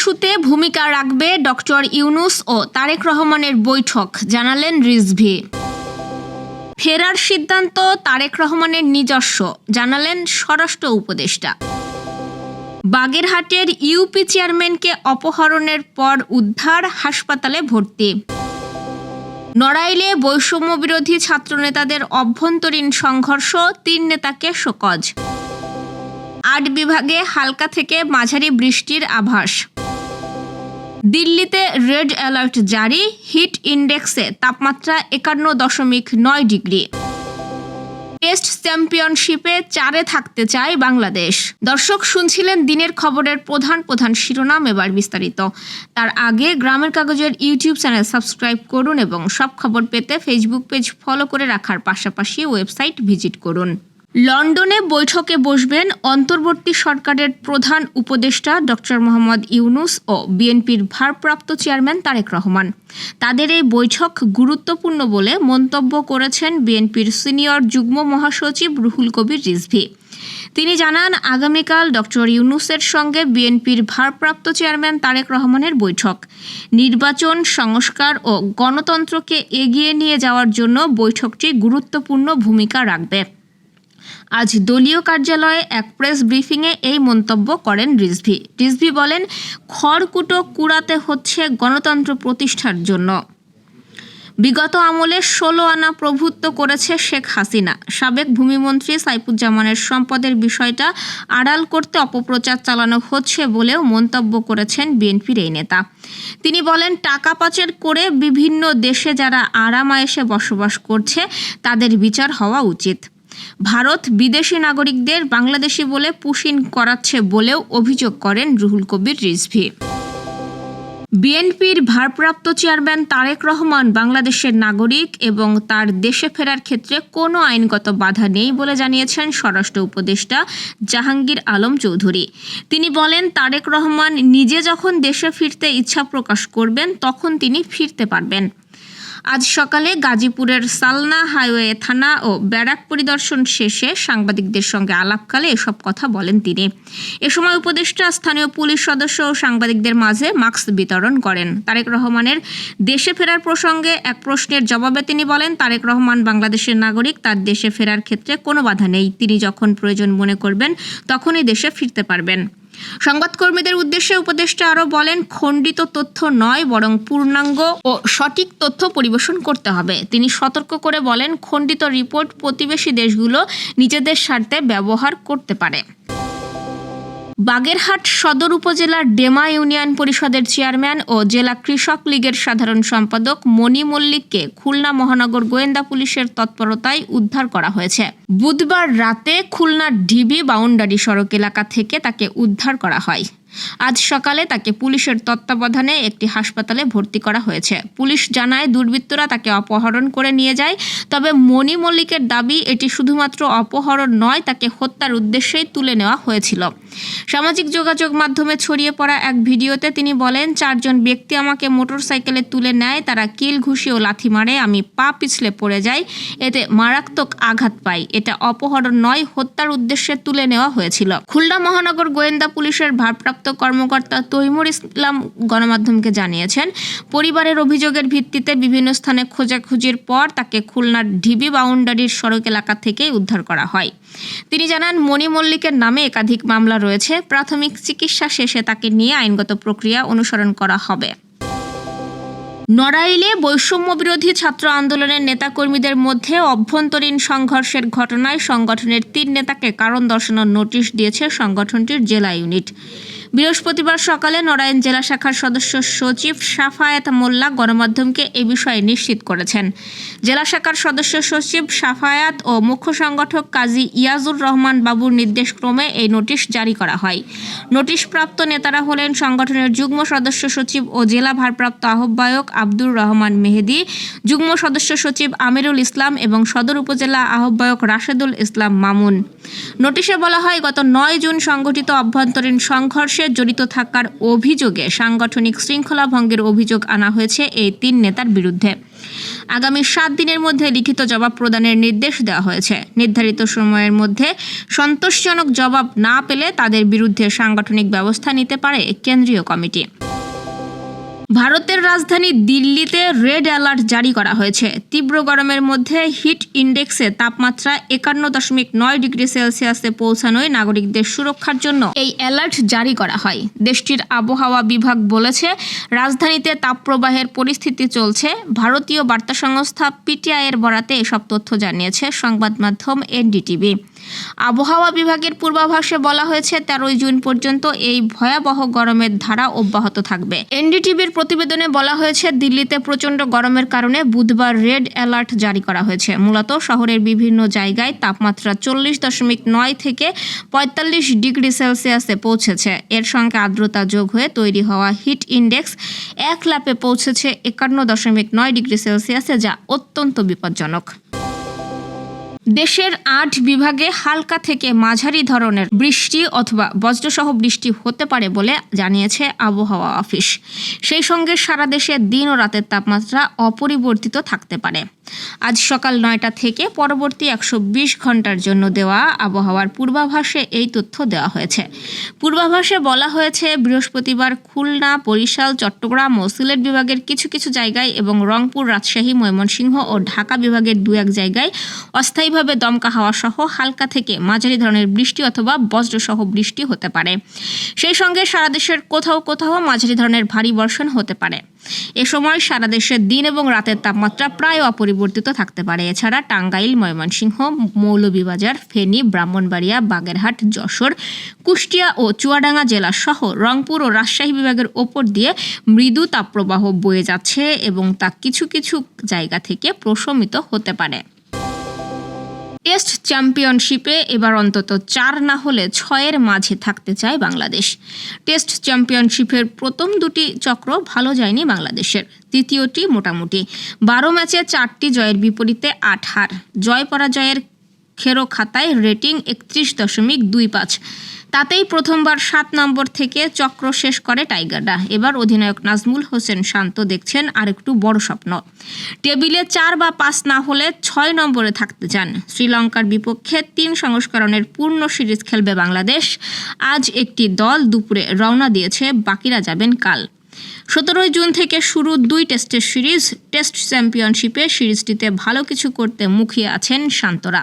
ইস্যুতে ভূমিকা রাখবে ডক্টর ইউনুস ও তারেক রহমানের বৈঠক, জানালেন রিজভি। ফেরার সিদ্ধান্ত তারেক রহমানের নিজস্ব, জানালেন স্বরাষ্ট্র উপদেষ্টা। বাগেরহাটের ইউপি চেয়ারম্যানকে অপহরণের পর উদ্ধার, হাসপাতালে ভর্তি। নড়াইলে বৈষম্য বিরোধী ছাত্রনেতাদের অভ্যন্তরীণ সংঘর্ষ, তিন নেতাকে শোকজ। আট বিভাগে হালকা থেকে মাঝারি বৃষ্টির আভাস। দিল্লিতে রেড অ্যালার্ট জারি, হিট ইন্ডেক্সে তাপমাত্রা একান্ন দশমিক নয় ডিগ্রি। টেস্ট চ্যাম্পিয়নশিপে চারে থাকতে চায় বাংলাদেশ। দর্শক শুনছিলেন দিনের খবরের প্রধান প্রধান শিরোনাম এবার বিস্তারিত। তার আগে গ্রামের কাগজের ইউটিউব চ্যানেল সাবস্ক্রাইব করুন এবং সব খবর পেতে ফেসবুক পেজ ফলো করে রাখার পাশাপাশি ওয়েবসাইট ভিজিট করুন। লন্ডনে বৈঠকে বসবেন অন্তর্বর্তী সরকারের প্রধান উপদেষ্টা ডক্টর মোহাম্মদ ইউনুস ও বিএনপির ভারপ্রাপ্ত চেয়ারম্যান তারেক রহমান। তাদের এই বৈঠক গুরুত্বপূর্ণ বলে মন্তব্য করেছেন বিএনপির সিনিয়র যুগ্ম মহাসচিব রুহুল কবির রিজভি। তিনি জানান, আগামীকাল ডক্টর ইউনুসের সঙ্গে বিএনপির ভারপ্রাপ্ত চেয়ারম্যান তারেক রহমানের বৈঠক। নির্বাচন, সংস্কার ও গণতন্ত্রকে এগিয়ে নিয়ে যাওয়ার জন্য বৈঠকটি গুরুত্বপূর্ণ ভূমিকা রাখবে। আজ দলীয় কার্যালয়ে এক প্রেস ব্রিফিংয়ে এই মন্তব্য করেন রিজভি। রিজভি বলেন, খড়কুটো কুড়াতে হচ্ছে গণতন্ত্র প্রতিষ্ঠার জন্য। বিগত আমলে ষোলো আনা প্রভুত্ব করেছে শেখ হাসিনা। সাবেক ভূমিমন্ত্রী সাইফুজ্জামানের সম্পদের বিষয়টা আড়াল করতে অপপ্রচার চালানো হচ্ছে বলেও মন্তব্য করেছেন বিএনপির এই নেতা। তিনি বলেন, টাকা পাচার করে বিভিন্ন দেশে যারা আরামায়েশে বসবাস করছে, তাদের বিচার হওয়া উচিত। ভারত বিদেশি নাগরিকদের বাংলাদেশি বলে পুশিন করাচ্ছে বলেও অভিযোগ করেন রুহুল কবির রিজভি। বিএনপির ভারপ্রাপ্ত চেয়ারম্যান তারেক রহমান বাংলাদেশের নাগরিক এবং তার দেশে ফেরার ক্ষেত্রে কোনো আইনগত বাধা নেই বলে জানিয়েছেন স্বরাষ্ট্র উপদেষ্টা জাহাঙ্গীর আলম চৌধুরী। তিনি বলেন, তারেক রহমান নিজে যখন দেশে ফিরতে ইচ্ছা প্রকাশ করবেন, তখন তিনি ফিরতে পারবেন। আজ সকালে গাজীপুরের সালনা হাইওয়ে থানা ও ব্যারাক পরিদর্শন শেষে সাংবাদিকদের সঙ্গে আলাপকালে এসব কথা বলেন তিনি। এ সময় উপদেষ্টা, স্থানীয় পুলিশ সদস্য ও সাংবাদিকদের মাঝে মাস্ক বিতরণ করেন। তারেক রহমানের দেশে ফেরার প্রসঙ্গে এক প্রশ্নের জবাবে তিনি বলেন, তারেক রহমান বাংলাদেশের নাগরিক, তার দেশে ফেরার ক্ষেত্রে কোনো বাধা নেই। তিনি যখন প্রয়োজন মনে করবেন, তখনই দেশে ফিরতে পারবেন। সংবাদকর্মীদের উদ্দেশ্যে উপদেষ্টা আরও বলেন, খণ্ডিত তথ্য নয়, বরং পূর্ণাঙ্গ ও সঠিক তথ্য পরিবেশন করতে হবে। তিনি সতর্ক করে বলেন, খণ্ডিত রিপোর্ট প্রতিবেশী দেশগুলো নিজেদের স্বার্থে ব্যবহার করতে পারে। বাগেরহাট সদর উপজেলার ডেমা ইউনিয়ন পরিষদের চেয়ারম্যান ও জেলা কৃষক লীগের সাধারণ সম্পাদক মণি মল্লিককে খুলনা মহানগর গোয়েন্দা পুলিশের তৎপরতায় উদ্ধার করা হয়েছে। বুধবার রাতে খুলনার ঢিবি বাউন্ডারি সড়ক এলাকা থেকে তাকে উদ্ধার করা হয়। আজ সকালে তাকে পুলিশের তত্ত্বাবধানে একটি হাসপাতালে ভর্তি করা হয়েছে। পুলিশ জানায়, দুর্বৃত্তরা তাকে অপহরণ করে নিয়ে যায়, তবে মণি মল্লিকের দাবি, এটি শুধুমাত্র অপহরণ নয়, তাকে হত্যার উদ্দেশ্যেই তুলে নেওয়া হয়েছিল। সামাজিক যোগাযোগ মাধ্যমে ছড়িয়ে পড়া এক ভিডিওতে তিনি বলেন, চারজন ব্যক্তি আমাকে মোটরসাইকেলে তুলে নেয়, তারা কিল ঘুষি ও লাথি মারে, আমি পা পিছলে পড়ে যাই, এতে মারাত্মক আঘাত পাই। এটা অপহরণ নয়, হত্যার উদ্দেশ্যে তুলে নেওয়া হয়েছিল। খুলনা মহানগর গোয়েন্দা পুলিশের ভারপ্রাপ্ত কর্মকর্তা তৈমুর ইসলাম গণমাধ্যমকে জানিয়েছেন, পরিবারের অভিযোগের ভিত্তিতে বিভিন্ন স্থানে খোঁজাখুঁজির পর তাকে খুলনার ঢিবি বাউন্ডারির সড়ক এলাকা থেকে উদ্ধার করা হয়। তিনি জানান, মণি মল্লিকের নামে একাধিক মামলা রয়েছে, প্রাথমিক চিকিৎসা শেষে তাকে নিয়ে আইনগত প্রক্রিয়া অনুসরণ করা হবে। নড়াইলে বৈষম্য বিরোধী ছাত্র আন্দোলনের নেতাকর্মীদের মধ্যে অভ্যন্তরীণ সংঘর্ষের ঘটনায় সংগঠনের তিন নেতাকে কারণ দর্শানোর নোটিশ দিয়েছে সংগঠনটির জেলা ইউনিট। বৃহস্পতিবার সকালে নড়াইল জেলা শাখার সদস্য সচিব সাফায়াত মোল্লা গণমাধ্যমকে এ বিষয়ে নিশ্চিত করেছেন। জেলা শাখার সদস্য সচিব সাফায়াত ও মুখ্য সংগঠক কাজী ইয়াজুর রহমান বাবুর নির্দেশক্রমে এই নোটিশ জারি করা হয়। নোটিশপ্রাপ্ত নেতারা হলেন সংগঠনের যুগ্ম সদস্য সচিব ও জেলা ভারপ্রাপ্ত আহ্বায়ক আব্দুর রহমান মেহেদি, যুগ্ম সদস্য সচিব আমিরুল ইসলাম এবং সদর উপজেলা আহ্বায়ক রাশেদুল ইসলাম মামুন। নোটিশে বলা হয়, গত নয় জুন সংগঠিত অভ্যন্তরীণ সংঘর্ষে জড়িত থাকার অভিযোগে সাংগঠনিক শৃঙ্খলা ভঙ্গের অভিযোগ আনা হয়েছে এই তিন নেতার বিরুদ্ধে। আগামী সাত দিনের মধ্যে লিখিত জবাব প্রদানের নির্দেশ দেওয়া হয়েছে। নির্ধারিত সময়ের মধ্যে সন্তোষজনক জবাব না পেলে তাদের বিরুদ্ধে সাংগঠনিক ব্যবস্থা নিতে পারে কেন্দ্রীয় কমিটি। ভারতের রাজধানী দিল্লিতে রেড অ্যালার্ট জারি করা হয়েছে। তীব্র গরমের মধ্যে হিট ইন্ডেক্সে তাপমাত্রা একান্ন দশমিক নয় ডিগ্রি সেলসিয়াসে পৌঁছানোয় নাগরিকদের সুরক্ষার জন্য এই অ্যালার্ট জারি করা হয়। দেশটির আবহাওয়া বিভাগ বলেছে, রাজধানীতে তাপপ্রবাহের পরিস্থিতি চলছে। ভারতীয় বার্তা সংস্থা পিটিআইয়ের বরাতে এসব তথ্য জানিয়েছে সংবাদ মাধ্যম এনডিটিভি। আবহাওয়া বিভাগের পূর্বাভাসে বলা হয়েছে, তেরোই জুন পর্যন্ত এই ভয়াবহ গরমের ধারা অব্যাহত থাকবে। এনডিটিভির প্রতিবেদনে বলা হয়েছে, দিল্লিতে প্রচণ্ড গরমের কারণে বুধবার রেড অ্যালার্ট জারি করা হয়েছে। মূলত শহরের বিভিন্ন জায়গায় তাপমাত্রা চল্লিশ দশমিক নয় থেকে পঁয়তাল্লিশ ডিগ্রি সেলসিয়াসে পৌঁছেছে। এর সঙ্গে আর্দ্রতা যোগ হয়ে তৈরি হওয়া হিট ইন্ডেক্স এক লাপে পৌঁছেছে একান্ন দশমিক নয় ডিগ্রি সেলসিয়াসে, যা অত্যন্ত বিপজ্জনক। দেশের আট বিভাগে হালকা থেকে মাঝারি ধরনের বৃষ্টি অথবা বজ্রসহ বৃষ্টি হতে পারে বলে জানিয়েছে আবহাওয়া অফিস। সেই সঙ্গে সারা দেশে দিন ও রাতের তাপমাত্রা অপরিবর্তিত থাকতে পারে। আজ সকাল নয়টা থেকে পরবর্তী একশো বিশ ঘণ্টার জন্য দেওয়া আবহাওয়ার পূর্বাভাসে এই তথ্য দেওয়া হয়েছে। পূর্বাভাসে বলা হয়েছে, বৃহস্পতিবার খুলনা, বরিশাল, চট্টগ্রাম ও সিলেট বিভাগের কিছু কিছু জায়গায় এবং রংপুর, রাজশাহী, ময়মনসিংহ ও ঢাকা বিভাগের দু এক জায়গায় অস্থায়ীভাবে দমকা হাওয়া সহ হালকা থেকে মাঝারি ধরনের বৃষ্টি অথবা বজ্রসহ বৃষ্টি হতে পারে। সেই সঙ্গে সারা দেশের কোথাও কোথাও মাঝারি ধরনের ভারী বর্ষণ হতে পারে। এ সময় সারা দেশে দিন এবং রাতের তাপমাত্রা প্রায় অপরিবর্তিত থাকতে পারে। এছাড়া টাঙ্গাইল, ময়মনসিংহ, মৌলভীবাজার, ফেনী, ব্রাহ্মণবাড়িয়া, বাগেরহাট, যশোর, কুষ্টিয়া ও চুয়াডাঙ্গা জেলা সহ রংপুর ও রাজশাহী বিভাগের ওপর দিয়ে মৃদু তাপপ্রবাহ বয়ে যাচ্ছে এবং তা কিছু কিছু জায়গা থেকে প্রশমিত হতে পারে। টেস্ট চ্যাম্পিয়নশিপে এবার অন্তত চার না হলে ছয়ের মাঝে থাকতে চায় বাংলাদেশ। টেস্ট চ্যাম্পিয়নশিপের প্রথম দুটি চক্র ভালো যায়নি বাংলাদেশের। তৃতীয়টি মোটামুটি। বারো ম্যাচে চারটি জয়ের বিপরীতে আট হার। জয় পরাজয়ের খেরো খাতায় রেটিং একত্রিশ দশমিক দুই পাঁচ। তাতেই প্রথমবার সাত নম্বর থেকে চক্র শেষ করে টাইগাররা। এবার অধিনায়ক নাজমুল হোসেন শান্ত দেখছেন আরেকটু বড় স্বপ্ন। টেবিলে চার বা পাঁচ না হলে ছয় নম্বরে থাকতে চান। শ্রীলঙ্কার বিপক্ষে তিন সংস্করণের পূর্ণ সিরিজ খেলবে বাংলাদেশ। আজ একটি দল দুপুরে রওনা দিয়েছে, বাকিরা যাবেন কাল। সতেরোই জুন থেকে শুরু দুই টেস্টের সিরিজ। টেস্ট চ্যাম্পিয়নশিপে সিরিজটিতে ভালো কিছু করতে মুখিয়ে আছেন শান্তরা।